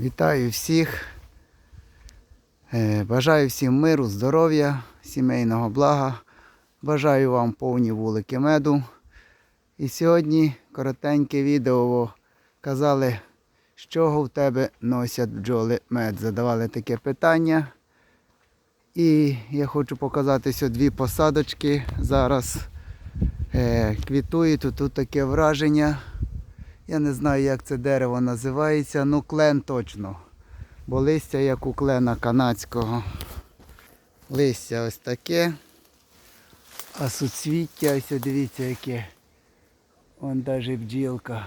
Вітаю всіх. Е, Бажаю всім миру, здоров'я, сімейного блага. Бажаю вам повні вулики меду. І сьогодні коротеньке відео казали, з чого в тебе носять бджоли мед. Задавали таке питання. І я хочу показати сьогодні дві посадочки. Зараз е, квітують. Тут, тут таке враження. Я не знаю, як це дерево називається, ну клен точно. Бо листя як у клена канадського. Листя ось таке. А суцвіття, ось дивіться яке. Вон навіть бджілка.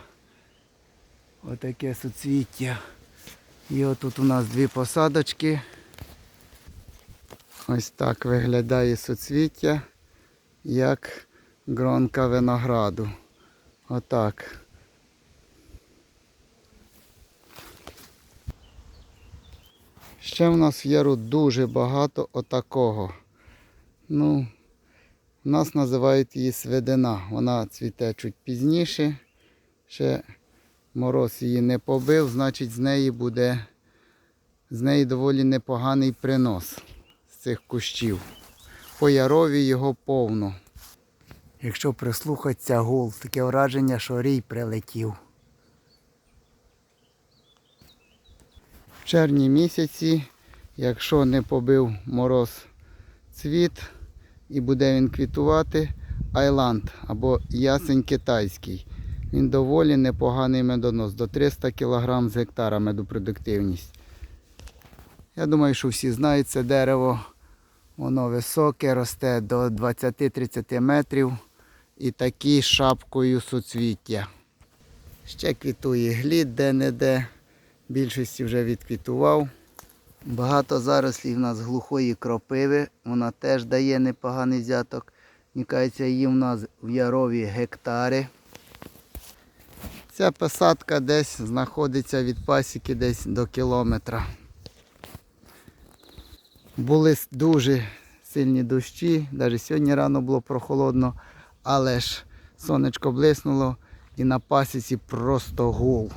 Отаке суцвіття. І отут у нас дві посадочки. Ось так виглядає суцвіття, як гронка винограду. Отак. Ще в нас в яру дуже багато отакого. Ну, в нас називають її сведена. Вона цвіте чуть пізніше. Ще мороз її не побив, значить з неї буде з неї доволі непоганий принос з цих кущів. По ярові його повно. Якщо прислухатися гул, таке враження, що рій прилетів. В червні місяці, якщо не побив мороз цвіт і буде він квітувати, айланд або ясень китайський. Він доволі непоганий медонос, до 300 кг з гектара медопродуктивність. Я думаю, що всі знають це дерево. Воно високе, росте до 20-30 метрів і такі шапкою суцвіття. Ще квітує глід де-не-де. Більшості вже відквітував. Багато зарослів у нас глухої кропиви. Вона теж дає непоганий взяток. Нікається її у нас в ярові гектари. Ця посадка десь знаходиться від пасіки десь до кілометра. Були дуже сильні дощі, навіть сьогодні рано було прохолодно, але ж сонечко блиснуло і на пасіці просто гул.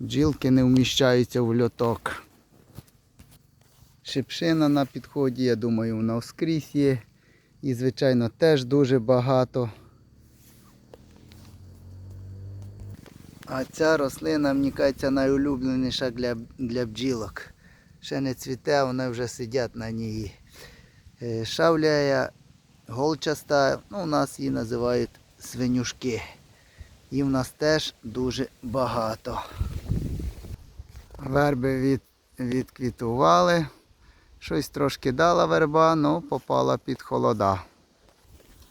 Бджілки не вміщаються в льоток. Шипшина на підході, я думаю, вона скрізь є. І, звичайно, теж дуже багато. А ця рослина, мені кажеться, найулюбленіша для, для бджілок. Ще не цвіте, вони вже сидять на ній. Е, Шавляя голчаста, ну, у нас її називають свинюшки. І в нас теж дуже багато. Верби від, відквітували. Щось трошки дала верба, але попала під холода.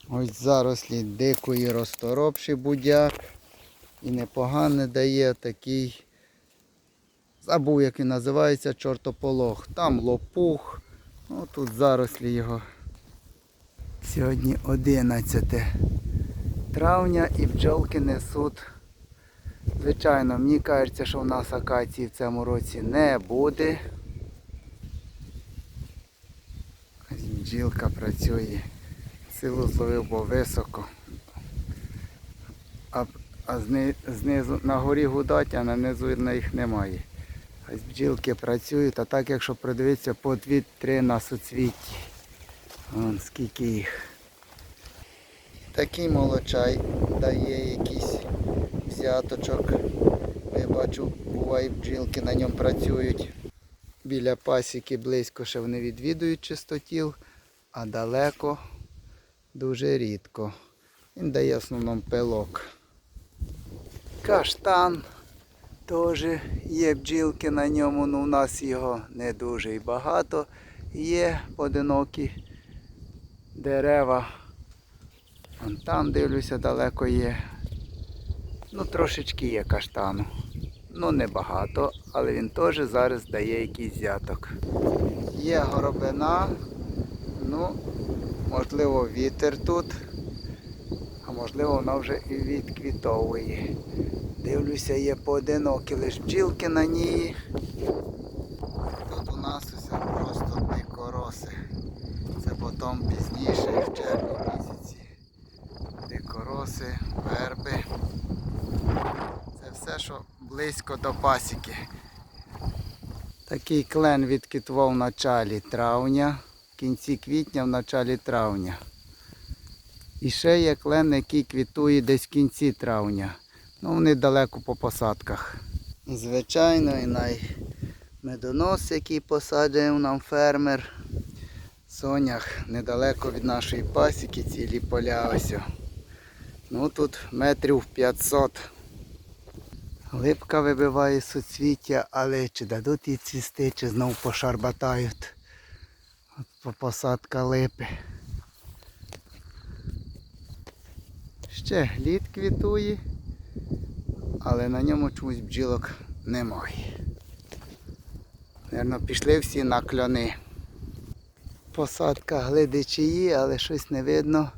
Ось зарослі дикої розторопший будяк. І непогано дає такий, забув як він називається, чортополох. Там лопух. Ну тут зарослі його. Сьогодні 11 травня і бджолки несуть. Звичайно, мені кажеться, що в нас акації в цьому році не буде. Бджілка працює. Силу зловив, бо високо. А, а зни, знизу на горі гудать, а на низу на їх немає. Ось бджілки працюють, а так якщо придивитися по 2-3 на суцвітті. Вон скільки їх. Такий молочай дає якийсь взяточок. Я бачу, буває бджілки на ньому працюють. Біля пасіки близько ще вони відвідують чистотіл, а далеко дуже рідко. Він дає в основному пилок. Каштан теж є бджілки на ньому, але у нас його не дуже і багато. Є одинокі дерева. Вон там дивлюся, далеко є. Ну, трошечки є каштану. Ну, не багато, але він теж зараз дає якийсь взяток. Є горобина, ну, можливо, вітер тут, а можливо, вона вже і відквітовує. Дивлюся, є поодинокі лише бджілки на ній. Тут у нас усе просто дикороси. Це потім пізніше, в червні місяці. Дикороси. Що близько до пасіки. Такий клен відквітував в началі травня, в кінці квітня, в началі травня. І ще є клен, який квітує десь в кінці травня. Ну, вони далеко по посадках. Звичайно, і наймедонос, який посаджує нам фермер. Сонях недалеко від нашої пасіки, цілі поля ось. Ну тут метрів 500. Липка вибиває суцвіття, але чи дадуть їй цвісти, чи знов пошарбатають. От по- посадка липи. Ще глід квітує, але на ньому чомусь бджілок немає. Наверно, пішли всі на кльони. Посадка глидичії, але щось не видно.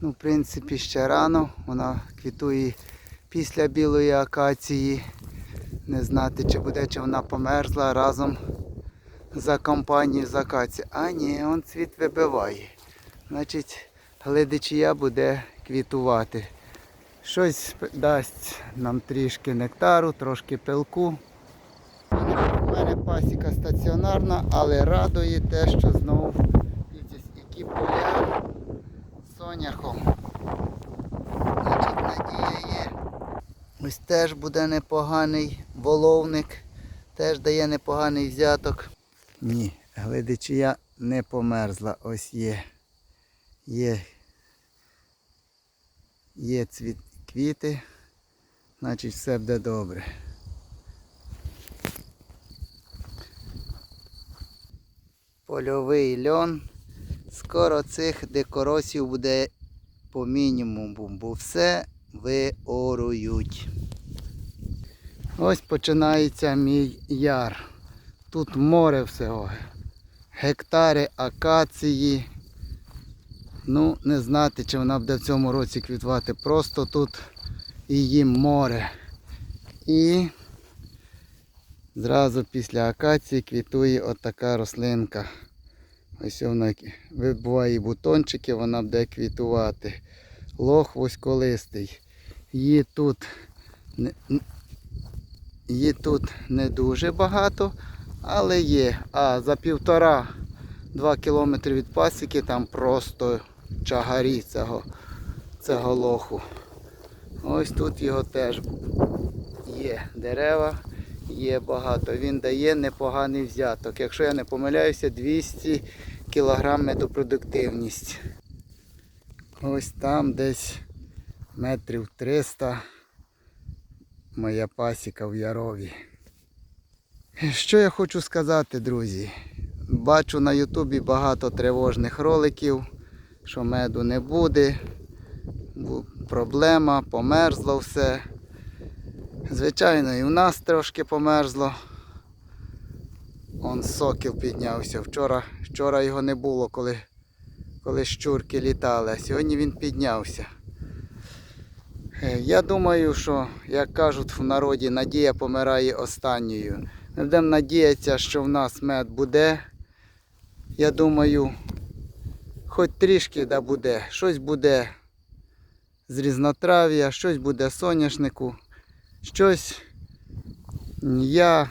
Ну, в принципі, ще рано. Вона квітує після білої акації. Не знати, чи буде, чи вона померзла разом за компанією з акації. А ні, он цвіт вибиває. Значить, глидичія буде квітувати. Щось дасть нам трішки нектару, трошки пилку. У мене пасіка стаціонарна, але радує те, що знову дивіться, які поля соняхом. Значить, надія є. Ось теж буде непоганий воловник, теж дає непоганий взяток. Ні, глидичія не померзла. Ось є. Є, є цвіт, квіти, значить все буде добре. Польовий льон. Скоро цих декоросів буде по мінімуму, бо все виорують. Ось починається мій яр. Тут море всього. Гектари акації. Ну, не знати, чи вона буде в цьому році квітувати. Просто тут її море. І зразу після акації квітує отака рослинка. Ось вона вибуває бутончики, вона буде квітувати. Лох вузьколистий. Її тут її тут не дуже багато, але є. А за півтора-два кілометри від пасіки там просто чагарі цього, цього лоху. Ось тут його теж є дерева, є багато. Він дає непоганий взяток. Якщо я не помиляюся, 200 кг медопродуктивність. Ось там десь метрів 300 моя пасіка в Ярові. Що я хочу сказати, друзі? Бачу на Ютубі багато тривожних роликів, що меду не буде. Проблема, померзло все. Звичайно, і в нас трошки померзло. Он сокіл піднявся. Вчора, вчора його не було, коли, коли щурки літали, а сьогодні він піднявся. Е, Я думаю, що, як кажуть в народі, надія помирає останньою. Ми будемо надіятися, що в нас мед буде. Я думаю, хоч трішки да буде. Щось буде з різнотрав'я, щось буде соняшнику, щось я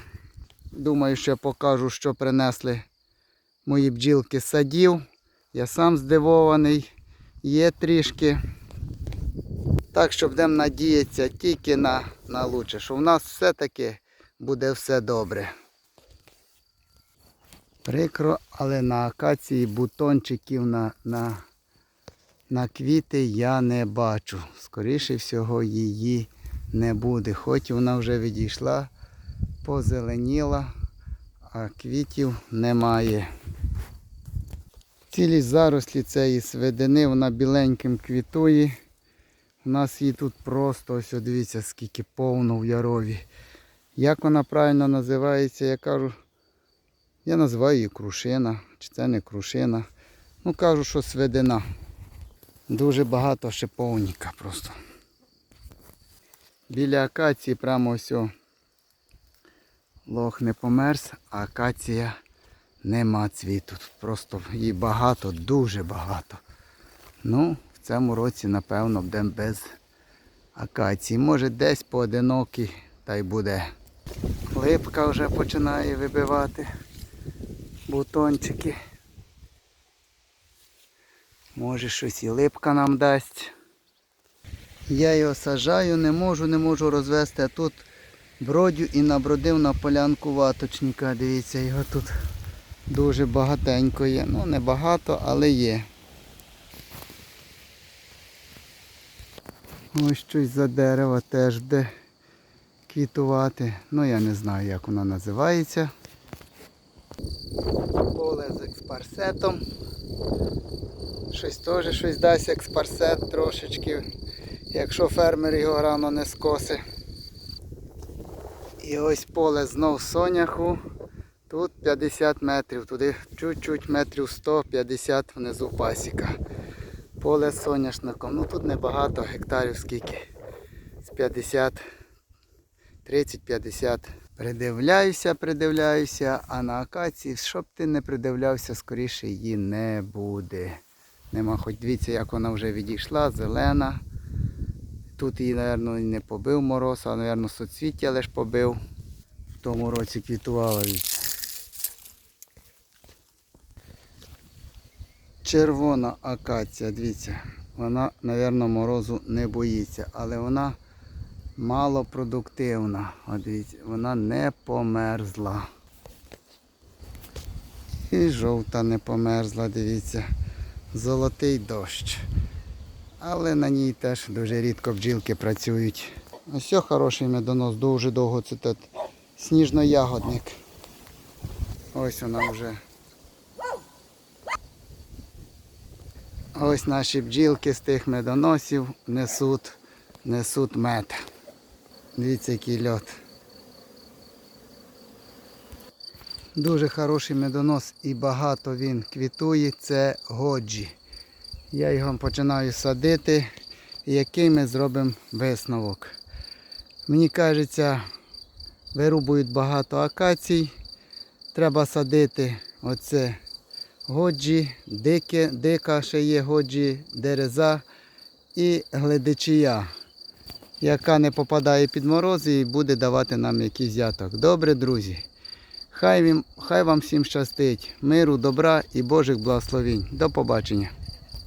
думаю, що покажу, що принесли мої бджілки з садів. Я сам здивований, є трішки. Так що будемо надіятися тільки на, на лучше, що в нас все-таки буде все добре. Прикро, але на акації бутончиків на, на, на квіти я не бачу. Скоріше всього її не буде. Хоч вона вже відійшла, позеленіла, а квітів немає. Цілі зарослі цієї сведини, вона біленьким квітує. У нас її тут просто, ось дивіться, скільки повно в ярові. Як вона правильно називається, я кажу, я називаю її крушина, чи це не крушина. Ну кажу, що сведена. Дуже багато шиповника просто. Біля акації прямо ось лох не померз, а акація нема цвіту. Тут Просто її багато, дуже багато. Ну, в цьому році, напевно, будемо без акації. Може десь поодинокі та й буде. Липка вже починає вибивати бутончики. Може щось і липка нам дасть. Я його сажаю, не можу, не можу розвести, а тут бродю і набродив на полянку ваточника. Дивіться, його тут дуже багатенько є. Ну не багато, але є. Ось щось за дерево теж буде квітувати. Ну я не знаю, як воно називається. Поле з експарсетом. Щось теж щось дасть експарсет трошечки, якщо фермер його рано не скоси. І ось поле знов соняху. Тут 50 метрів, туди чуть-чуть метрів 150 внизу пасіка. Поле з соняшником. Ну тут небагато гектарів скільки. З 50, 30-50. Придивляюся, придивляюся, а на акації, щоб ти не придивлявся, скоріше її не буде. Нема, хоч дивіться, як вона вже відійшла, зелена. Тут її, мабуть, не побив мороз, а, мабуть, соцвіття лише побив. В тому році квітувала від. Червона акація, дивіться, вона, мабуть, морозу не боїться, але вона малопродуктивна. От дивіться, вона не померзла. І жовта не померзла, дивіться. Золотий дощ. Але на ній теж дуже рідко бджілки працюють. Ось хороший медонос, дуже довго це тут сніжно-ягодник. Ось вона вже. Ось наші бджілки з тих медоносів несуть, несуть мед. Дивіться, який льот. Дуже хороший медонос і багато він квітує. Це годжі. Я його починаю садити. Який ми зробимо висновок. Мені кажеться, вирубують багато акацій. Треба садити оце годжі, дике, дика ще є годжі, дереза і гледичія, яка не попадає під морози і буде давати нам якийсь яток. Добре, друзі. Хай, вам, хай вам всім щастить, миру, добра і Божих благословень. До побачення.